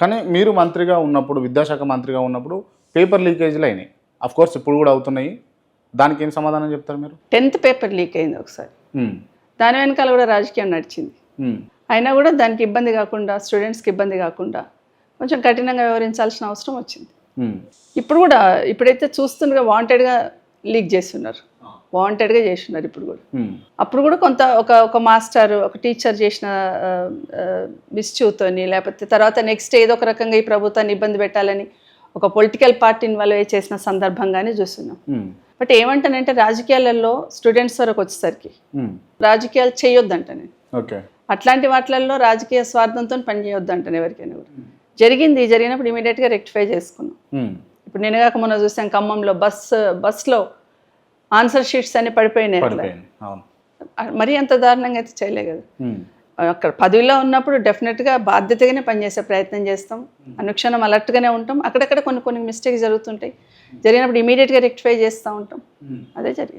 కానీ మీరు మంత్రిగా ఉన్నప్పుడు విద్యాశాఖ మంత్రిగా ఉన్నప్పుడు పేపర్ లీకేజీలు అయినాయి. అఫ్ కోర్స్ ఇప్పుడు కూడా అవుతున్నాయి. దానికి ఏం సమాధానం చెప్తారు మీరు? టెన్త్ పేపర్ లీక్ అయింది ఒకసారి. ఉమ్, దాని వెనకాల కూడా రాజకీయం నడిచింది. ఉమ్, అయినా కూడా దానికి ఇబ్బంది కాకుండా స్టూడెంట్స్కి ఇబ్బంది కాకుండా కొంచెం కఠినంగా వ్యవహరించాల్సిన అవసరం వచ్చింది. ఉమ్, ఇప్పుడు కూడా ఇప్పుడైతే చూస్తుండగా వాంటెడ్గా లీక్ చేస్తున్నారు. వాంటెడ్గా చేస్తున్నారు ఇప్పుడు కూడా. ఉమ్, అప్పుడు కూడా కొంత ఒక ఒక మాస్టర్ ఒక టీచర్ చేసిన మిస్చూతోని లేకపోతే తర్వాత నెక్స్ట్ ఏదో ఒక రకంగా ఈ ప్రభుత్వాన్ని ఇబ్బంది పెట్టాలని ఒక పొలిటికల్ పార్టీని వాళ్ళు చేసిన సందర్భంగానే చూస్తున్నాం. బట్ ఏమంటానంటే రాజకీయాలలో స్టూడెంట్స్ వరకు వచ్చేసరికి ఉమ్, రాజకీయాలు చేయొద్దంట నేను. అట్లాంటి వాటిలలో రాజకీయ స్వార్థంతో పని చేయొద్దంటాను ఎవరికైనా కూడా. జరిగింది జరిగినప్పుడు ఇమీడియట్గా రెక్టిఫై చేసుకున్నాం. ఇప్పుడు నేను కాక మొన్న చూసాం ఖమ్మంలో బస్ బస్లో ఆన్సర్ షీట్స్ అన్ని పడిపోయినాయి మరీ అంత దారుణంగా అయితే చేయలే కదా. అక్కడ పదవిలో ఉన్నప్పుడు డెఫినెట్గా బాధ్యతగానే పనిచేసే ప్రయత్నం చేస్తాం. అనుక్షణం అలర్ట్గానే ఉంటాం. అక్కడక్కడ కొన్ని కొన్ని మిస్టేక్స్ జరుగుతుంటాయి. జరిగినప్పుడు ఇమీడియట్గా రెక్టిఫై చేస్తూ ఉంటాం. అదే జరిగింది.